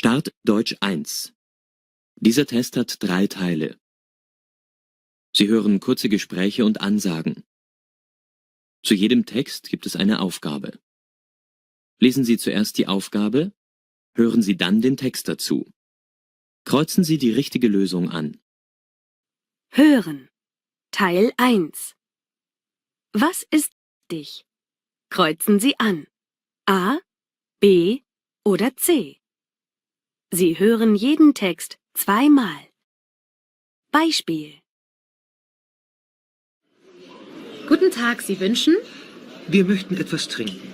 Start Deutsch 1. Dieser Test hat drei Teile. Sie hören kurze Gespräche und Ansagen. Zu jedem Text gibt es eine Aufgabe. Lesen Sie zuerst die Aufgabe, hören Sie dann den Text dazu. Kreuzen Sie die richtige Lösung an. Hören. Teil 1. Was ist dich? Kreuzen Sie an. A, B oder C. Sie hören jeden Text zweimal. Beispiel. Guten Tag, Sie wünschen? Wir möchten etwas trinken.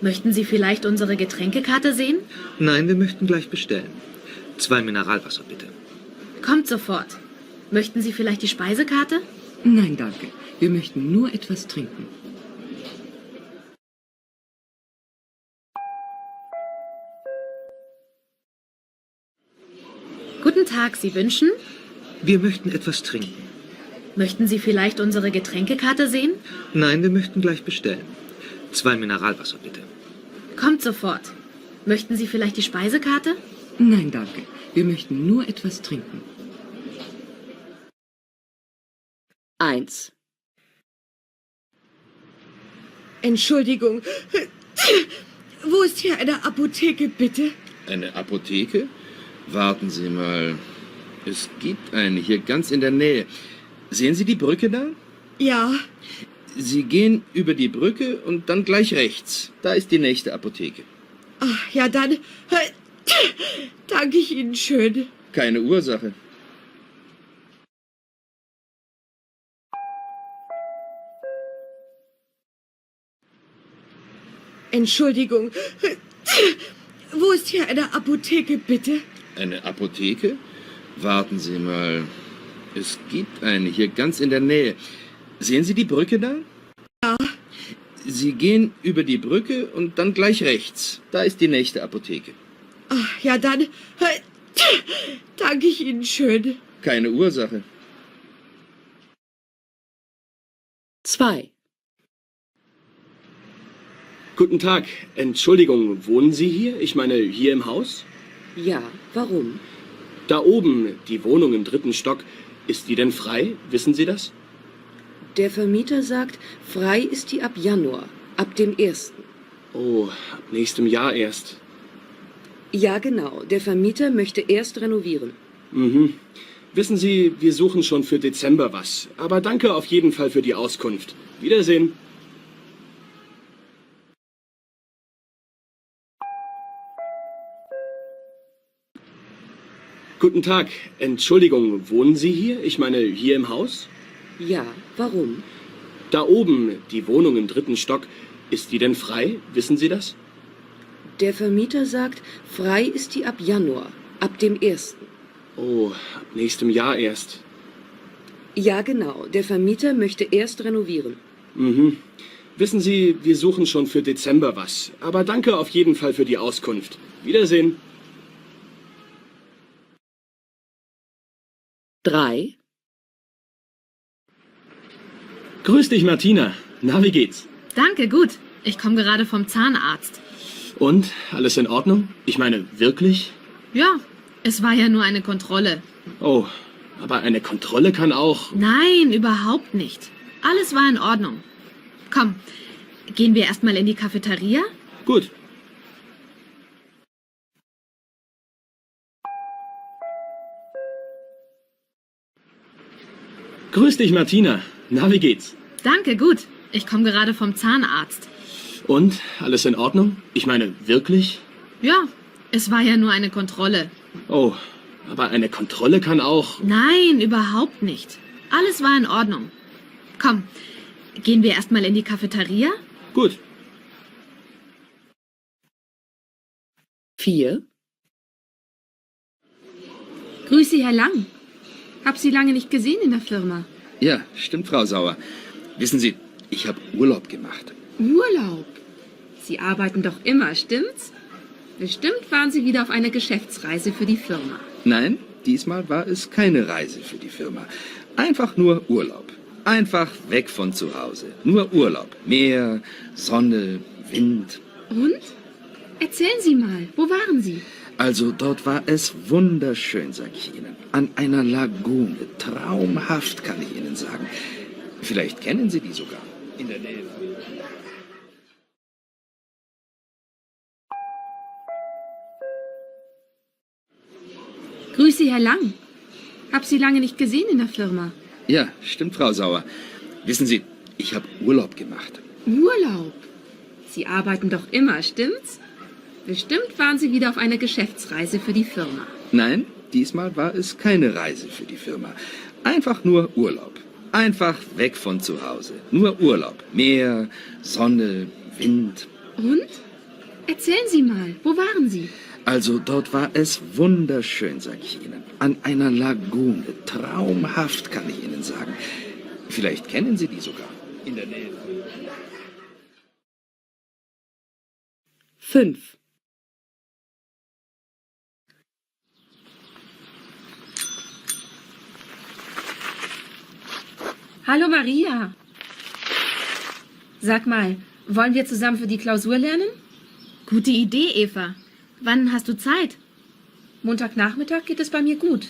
Möchten Sie vielleicht unsere Getränkekarte sehen? Nein, wir möchten gleich bestellen. Zwei Mineralwasser bitte. Kommt sofort. Möchten Sie vielleicht die Speisekarte? Nein, danke. Wir möchten nur etwas trinken. Tag, Sie wünschen? Wir möchten etwas trinken. Möchten Sie vielleicht unsere Getränkekarte sehen? Nein, wir möchten gleich bestellen. Zwei Mineralwasser bitte. Kommt sofort. Möchten Sie vielleicht die Speisekarte? Nein, danke. Wir möchten nur etwas trinken. 1. Entschuldigung. Wo ist hier eine Apotheke, bitte? Eine Apotheke? Warten Sie mal. Es gibt eine hier ganz in der Nähe. Sehen Sie die Brücke da? Ja. Sie gehen über die Brücke und dann gleich rechts. Da ist die nächste Apotheke. Ach, ja, dann. Danke ich Ihnen schön. Keine Ursache. Entschuldigung. Wo ist hier eine Apotheke, bitte? Eine Apotheke? Warten Sie mal. Es gibt eine hier ganz in der Nähe. Sehen Sie die Brücke da? Ja. Sie gehen über die Brücke und dann gleich rechts. Da ist die nächste Apotheke. Ach, ja, dann. Danke ich Ihnen schön. Keine Ursache. 2. Guten Tag. Entschuldigung, wohnen Sie hier? Ich meine, hier im Haus? Ja, warum? Da oben, die Wohnung im dritten Stock. Ist die denn frei? Wissen Sie das? Der Vermieter sagt, frei ist die ab Januar, ab dem 1. Oh, ab nächstem Jahr erst. Ja, genau. Der Vermieter möchte erst renovieren. Mhm. Wissen Sie, wir suchen schon für Dezember was. Aber danke auf jeden Fall für die Auskunft. Wiedersehen. Guten Tag. Entschuldigung, wohnen Sie hier? Ich meine, hier im Haus? Ja, warum? Da oben, die Wohnung im dritten Stock. Ist die denn frei? Wissen Sie das? Der Vermieter sagt, frei ist die ab Januar, ab dem 1. Oh, ab nächstem Jahr erst. Ja, genau. Der Vermieter möchte erst renovieren. Mhm. Wissen Sie, wir suchen schon für Dezember was. Aber danke auf jeden Fall für die Auskunft. Wiedersehen. 3. Grüß dich, Martina. Na, wie geht's? Danke, gut. Ich komme gerade vom Zahnarzt. Und? Alles in Ordnung? Ich meine, wirklich? Ja, es war ja nur eine Kontrolle. Oh, aber eine Kontrolle kann auch. Nein, überhaupt nicht. Alles war in Ordnung. Komm, gehen wir erstmal in die Cafeteria? Gut. Grüß dich, Martina. Na, wie geht's? Danke, gut. Ich komme gerade vom Zahnarzt. Und? Alles in Ordnung? Ich meine, wirklich? Ja, es war ja nur eine Kontrolle. Oh, aber eine Kontrolle kann auch. Nein, überhaupt nicht. Alles war in Ordnung. Komm, gehen wir erstmal in die Cafeteria? Gut. 4. Grüß Sie, Herr Lang. Hab Sie lange nicht gesehen in der Firma. Ja, stimmt, Frau Sauer. Wissen Sie, ich habe Urlaub gemacht. Urlaub. Sie arbeiten doch immer, stimmt's? Bestimmt waren Sie wieder auf einer Geschäftsreise für die Firma. Nein, diesmal war es keine Reise für die Firma. Einfach nur Urlaub. Einfach weg von zu Hause. Nur Urlaub. Meer, Sonne, Wind. Und? Erzählen Sie mal, wo waren Sie? Also dort war es wunderschön, sag ich Ihnen. An einer Lagune. Traumhaft, kann ich Ihnen sagen. Vielleicht kennen Sie die sogar. In der Nähe. Grüß Sie, Herr Lang. Hab Sie lange nicht gesehen in der Firma. Ja, stimmt, Frau Sauer. Wissen Sie, ich habe Urlaub gemacht. Urlaub. Sie arbeiten doch immer, stimmt's? Bestimmt waren Sie wieder auf einer Geschäftsreise für die Firma. Nein, diesmal war es keine Reise für die Firma. Einfach nur Urlaub. Einfach weg von zu Hause. Nur Urlaub. Meer, Sonne, Wind. Und? Erzählen Sie mal, wo waren Sie? Also dort war es wunderschön, sag ich Ihnen. An einer Lagune. Traumhaft, kann ich Ihnen sagen. Vielleicht kennen Sie die sogar. In der Nähe. 5. Hallo Maria. Sag mal, wollen wir zusammen für die Klausur lernen? Gute Idee, Eva. Wann hast du Zeit? Montagnachmittag geht es bei mir gut.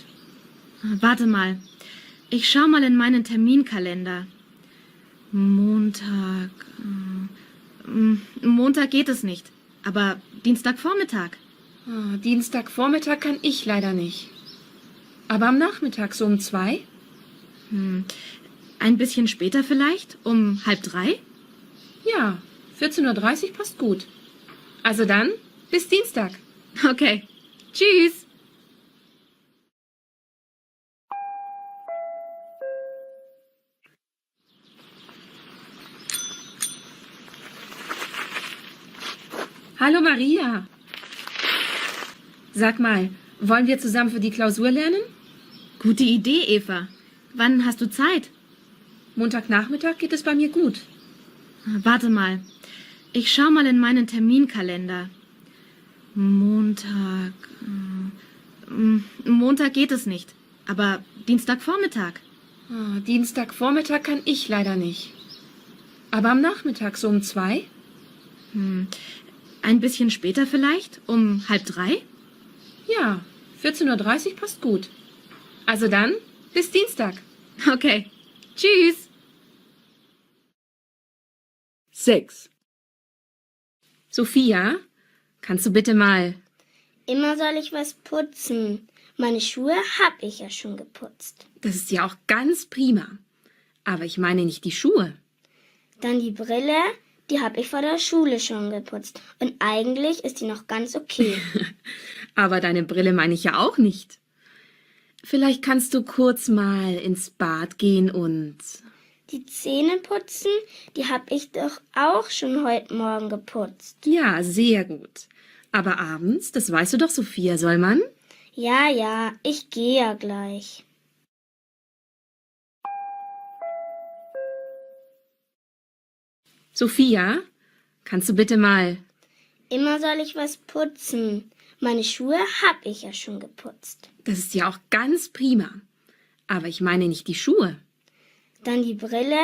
Warte mal. Ich schau mal in meinen Terminkalender. Montag. äh, mm, Montag geht es nicht. Aber Dienstagvormittag. Ah, Dienstagvormittag kann ich leider nicht. Aber am Nachmittag so um zwei? Hm. Ein bisschen später vielleicht? Um halb drei? Ja, 14.30 Uhr passt gut. Also dann, bis Dienstag. Okay. Tschüss. Hallo Maria. Sag mal, wollen wir zusammen für die Klausur lernen? Gute Idee, Eva. Wann hast du Zeit? Montagnachmittag geht es bei mir gut. Warte mal. Ich schau mal in meinen Terminkalender. Montag. äh, mm, Montag geht es nicht. Aber Dienstagvormittag. Ah, Dienstagvormittag kann ich leider nicht. Aber am Nachmittag so um zwei? Hm. Ein bisschen später vielleicht? Um halb drei? Ja, 14.30 Uhr passt gut. Also dann, bis Dienstag. Okay. Tschüss. 6. Sophia, kannst du bitte mal. Immer soll ich was putzen. Meine Schuhe hab ich ja schon geputzt. Das ist ja auch ganz prima. Aber ich meine nicht die Schuhe. Dann die Brille, die hab ich vor der Schule schon geputzt. Und eigentlich ist die noch ganz okay. Aber deine Brille meine ich ja auch nicht. Vielleicht kannst du kurz mal ins Bad gehen und. Die Zähne putzen, die hab ich doch auch schon heute Morgen geputzt. Ja, sehr gut. Aber abends, das weißt du doch, Sophia, soll man? Ja, ja, ich gehe ja gleich. Sophia, kannst du bitte mal. Immer soll ich was putzen. Meine Schuhe hab ich ja schon geputzt. Das ist ja auch ganz prima. Aber ich meine nicht die Schuhe. Dann die Brille,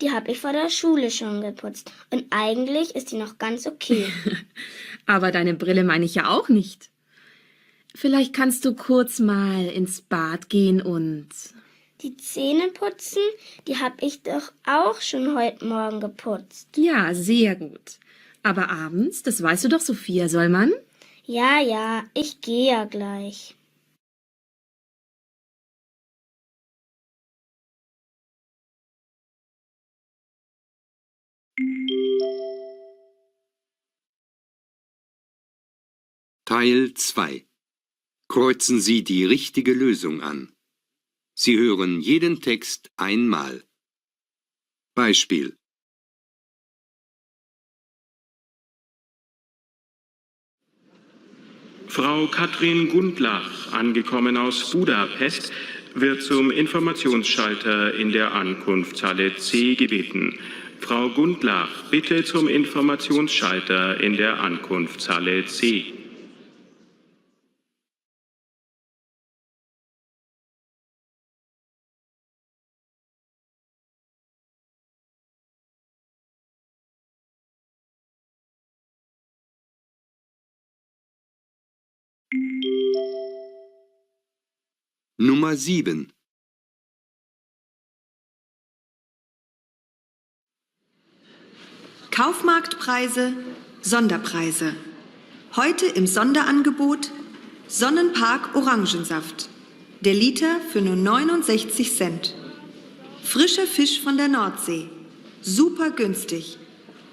die hab ich vor der Schule schon geputzt. Und eigentlich ist die noch ganz okay. Aber deine Brille meine ich ja auch nicht. Vielleicht kannst du kurz mal ins Bad gehen und. Die Zähne putzen, die hab ich doch auch schon heute Morgen geputzt. Ja, sehr gut. Aber abends, das weißt du doch, Sophia, soll man? Ja, ja, ich gehe ja gleich. Teil 2 Kreuzen Sie die richtige Lösung an. Sie hören jeden Text einmal. Beispiel Frau Katrin Gundlach, angekommen aus Budapest, wird zum Informationsschalter in der Ankunftshalle C gebeten. Frau Gundlach, bitte zum Informationsschalter in der Ankunftshalle C. Nummer 7. Kaufmarktpreise, Sonderpreise. Heute im Sonderangebot Sonnenpark Orangensaft. Der Liter für nur 69 Cent. Frischer Fisch von der Nordsee. Super günstig.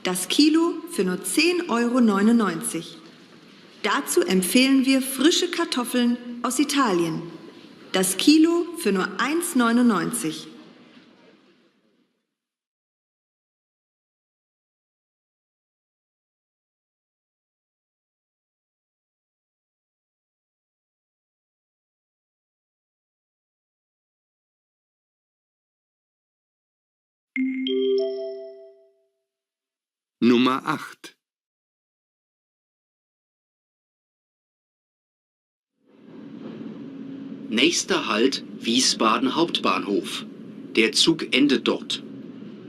Das Kilo für nur 10,99 Euro. Dazu empfehlen wir frische Kartoffeln aus Italien. Das Kilo für nur 1,99 Euro. Nummer 8. Nächster Halt Wiesbaden Hauptbahnhof. Der Zug endet dort.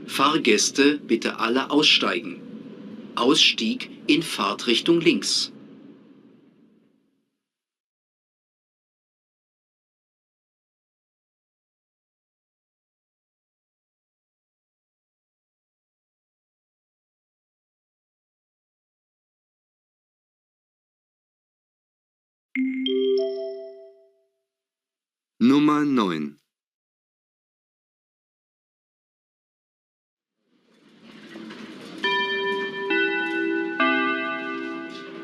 Fahrgäste bitte alle aussteigen. Ausstieg in Fahrtrichtung links. Nummer 9.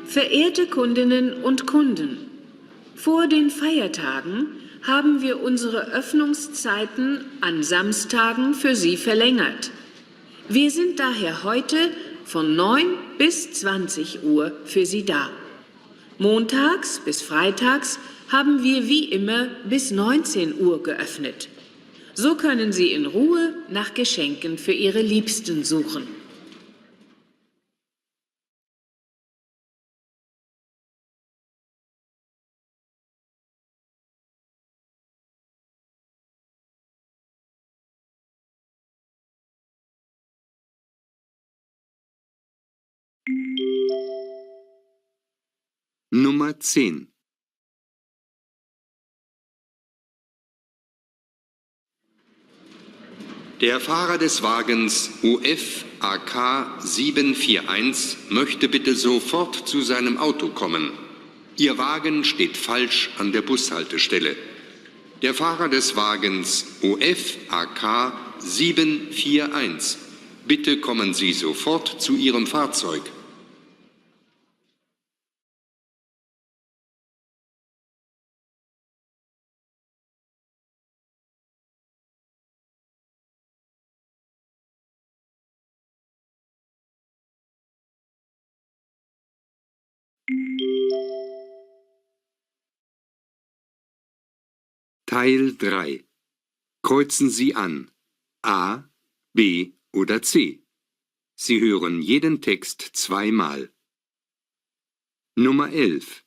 Verehrte Kundinnen und Kunden, vor den Feiertagen haben wir unsere Öffnungszeiten an Samstagen für Sie verlängert. Wir sind daher heute von 9 bis 20 Uhr für Sie da. Montags bis Freitags haben wir wie immer bis 19 Uhr geöffnet. So können Sie in Ruhe nach Geschenken für Ihre Liebsten suchen. Nummer 10. Der Fahrer des Wagens UF AK 741 möchte bitte sofort zu seinem Auto kommen. Ihr Wagen steht falsch an der Bushaltestelle. Der Fahrer des Wagens UF AK 741, bitte kommen Sie sofort zu Ihrem Fahrzeug. Teil 3. Kreuzen Sie an. A, B oder C. Sie hören jeden Text zweimal. Nummer 11.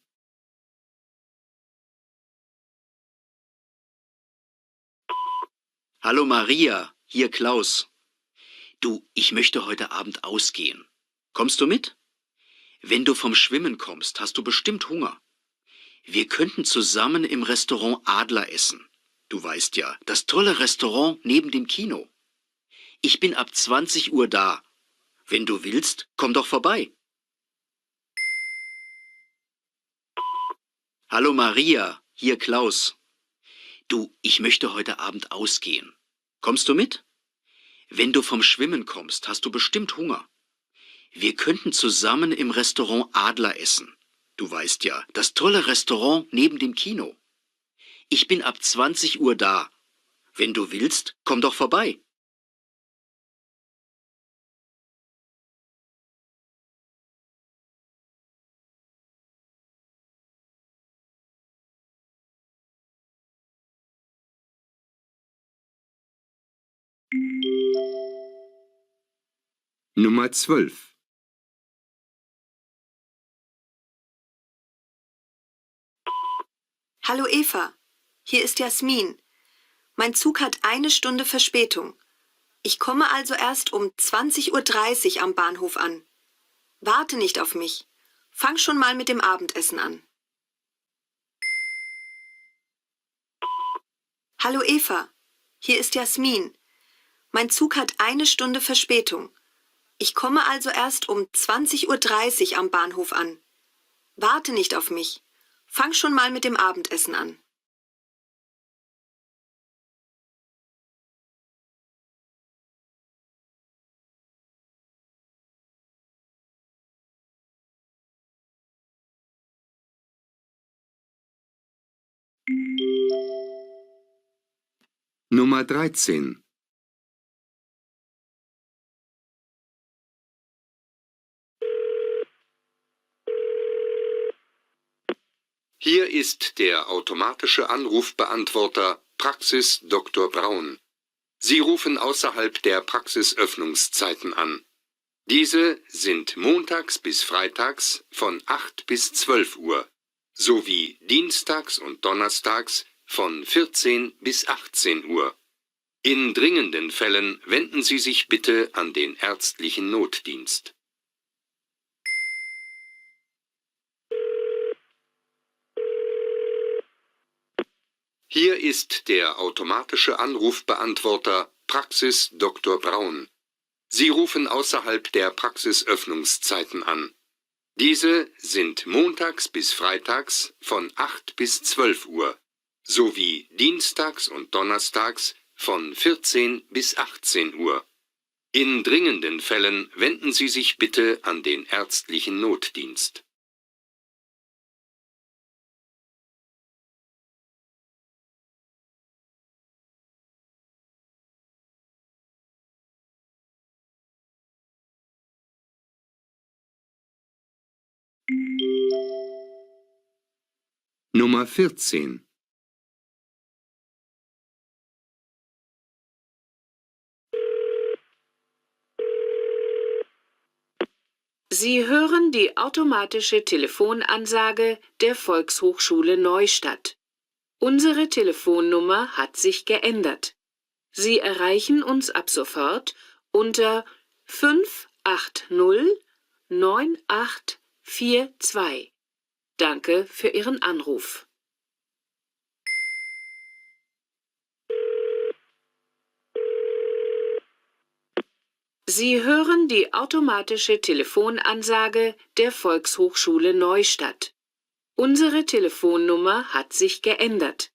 Hallo Maria, hier Klaus. Du, ich möchte heute Abend ausgehen. Kommst du mit? Wenn du vom Schwimmen kommst, hast du bestimmt Hunger. Wir könnten zusammen im Restaurant Adler essen. Du weißt ja, das tolle Restaurant neben dem Kino. Ich bin ab 20 Uhr da. Wenn du willst, komm doch vorbei. Hallo Maria, hier Klaus. Du, ich möchte heute Abend ausgehen. Kommst du mit? Wenn du vom Schwimmen kommst, hast du bestimmt Hunger. Wir könnten zusammen im Restaurant Adler essen. Du weißt ja, das tolle Restaurant neben dem Kino. Ich bin ab 20 Uhr da. Wenn du willst, komm doch vorbei. Nummer 12. Hallo Eva, hier ist Jasmin. Mein Zug hat eine Stunde Verspätung. Ich komme also erst um 20.30 Uhr am Bahnhof an. Warte nicht auf mich. Fang schon mal mit dem Abendessen an. Hallo Eva, hier ist Jasmin. Mein Zug hat eine Stunde Verspätung. Ich komme also erst um 20.30 Uhr am Bahnhof an. Warte nicht auf mich. Fang schon mal mit dem Abendessen an. Nummer 13. Hier ist der automatische Anrufbeantworter Praxis Dr. Braun. Sie rufen außerhalb der Praxisöffnungszeiten an. Diese sind montags bis freitags von 8 bis 12 Uhr sowie dienstags und donnerstags von 14 bis 18 Uhr. In dringenden Fällen wenden Sie sich bitte an den ärztlichen Notdienst. Hier ist der automatische Anrufbeantworter Praxis Dr. Braun. Sie rufen außerhalb der Praxisöffnungszeiten an. Diese sind montags bis freitags von 8 bis 12 Uhr sowie dienstags und donnerstags von 14 bis 18 Uhr. In dringenden Fällen wenden Sie sich bitte an den ärztlichen Notdienst. Nummer 14. Sie hören die automatische Telefonansage der Volkshochschule Neustadt. Unsere Telefonnummer hat sich geändert. Sie erreichen uns ab sofort unter 580 9842. Danke für Ihren Anruf. Sie hören die automatische Telefonansage der Volkshochschule Neustadt. Unsere Telefonnummer hat sich geändert.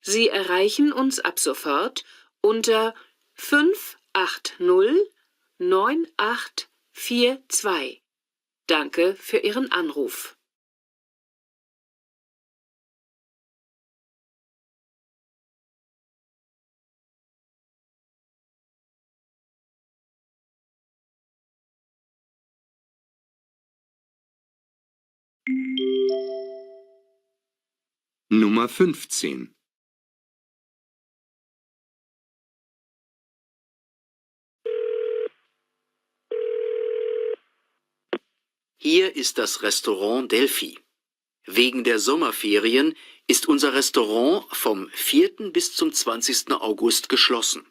Sie erreichen uns ab sofort unter 580 9842. Danke für Ihren Anruf. Nummer 15. Hier ist das Restaurant Delphi. Wegen der Sommerferien ist unser Restaurant vom 4. bis zum 20. August geschlossen.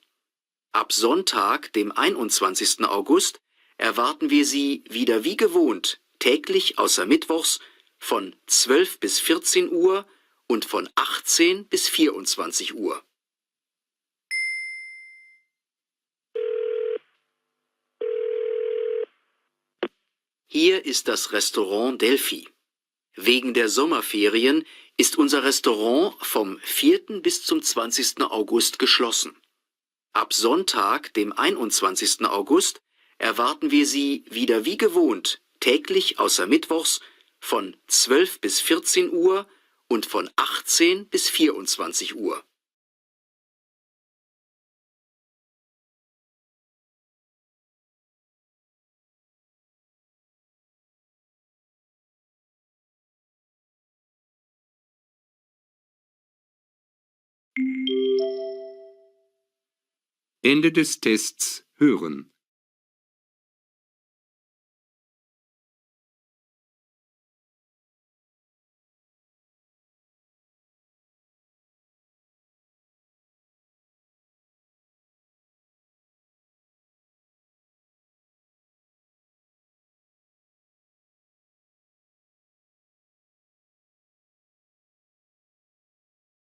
Ab Sonntag, dem 21. August, erwarten wir Sie wieder wie gewohnt, täglich außer Mittwochs, von 12 bis 14 Uhr und von 18 bis 24 Uhr. Hier ist das Restaurant Delphi. Wegen der Sommerferien ist unser Restaurant vom 4. bis zum 20. August geschlossen. Ab Sonntag, dem 21. August, erwarten wir Sie wieder wie gewohnt, täglich außer Mittwochs, von 12 bis 14 Uhr und von 18 bis 24 Uhr. Ende des Tests hören.